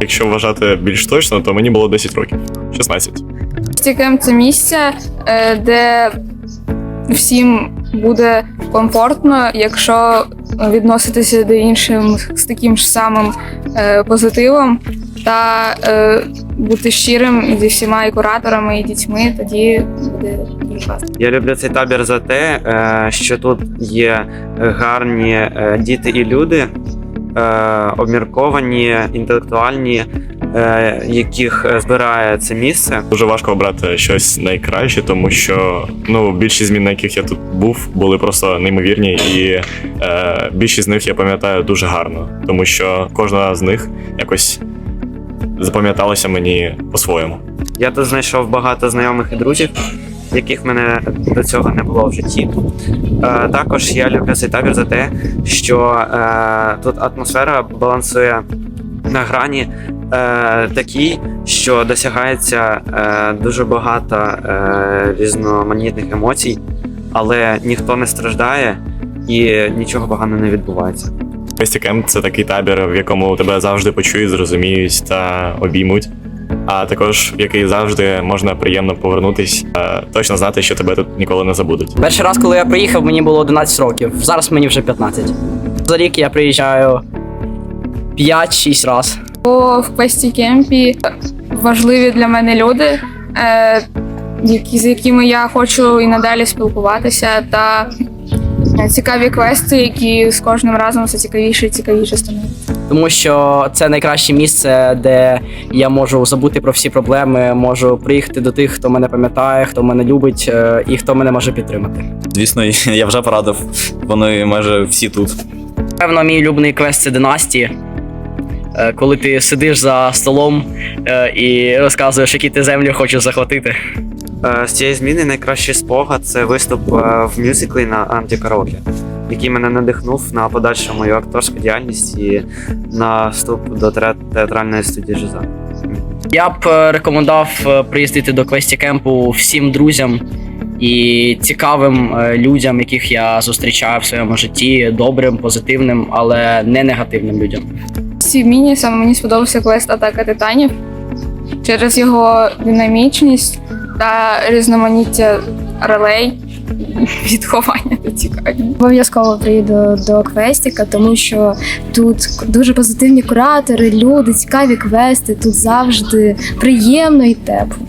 Якщо вважати більш точно, то мені було 10 років, 16. Стікем це місце, е, де всім буде комфортно, якщо відноситися до іншим з таким ж самим е, позитивом та е, бути щирим зі всіма і кураторами, і дітьми, тоді буде дуже класно. Я люблю цей табір за те, що тут є гарні діти і люди, е, обмірковані, інтелектуальні, е, яких е, збирає це місце. Дуже важко обрати щось найкраще, тому що ну більшість змін, на яких я тут був, були просто неймовірні, і е, більшість з них я пам'ятаю дуже гарно, тому що кожна з них якось запам'яталася мені по-своєму. Я тут знайшов багато знайомих і друзів, яких в мене до цього не було в житті. Е, також я люблю цей табір за те, що е, тут атмосфера балансує на грані е, такій, що досягається е, дуже багато е, різноманітних емоцій, але ніхто не страждає і нічого поганого не відбувається. Квесті це такий табір, в якому тебе завжди почують, зрозуміють та обіймуть. А також в який завжди можна приємно повернутись, е, точно знати, що тебе тут ніколи не забудуть. Перший раз, коли я приїхав, мені було 11 років. Зараз мені вже 15. За рік я приїжджаю 5-6 разів. Бо в квесті кемпі важливі для мене люди, е, які, з якими я хочу і надалі спілкуватися, та цікаві квести, які з кожним разом все цікавіше і цікавіше становляться. Тому що це найкраще місце, де я можу забути про всі проблеми, можу приїхати до тих, хто мене пам'ятає, хто мене любить е, і хто мене може підтримати. Звісно, я вже порадив. Вони майже всі тут. Певно, мій улюблений квест це династії. Е, Коли ти сидиш за столом е, і розказуєш, які ти землі хочеш захватити. Е, З цієї зміни найкращий спогад це виступ е, в мюзиклі на антикараоке, який мене надихнув на подальшу мою акторську діяльність і на вступ до театральної студії Жиза. Я б е, рекомендував приїздити до квесті кемпу всім друзям і цікавим людям, яких я зустрічаю в своєму житті, добрим, позитивним, але не негативним людям. Ці міні саме мені сподобався квест Атака Титанів через його динамічність та різноманіття ролей, відховання та цікаві. Обов'язково приїду до квестіка, тому що тут дуже позитивні куратори, люди, цікаві квести. Тут завжди приємно і тепло.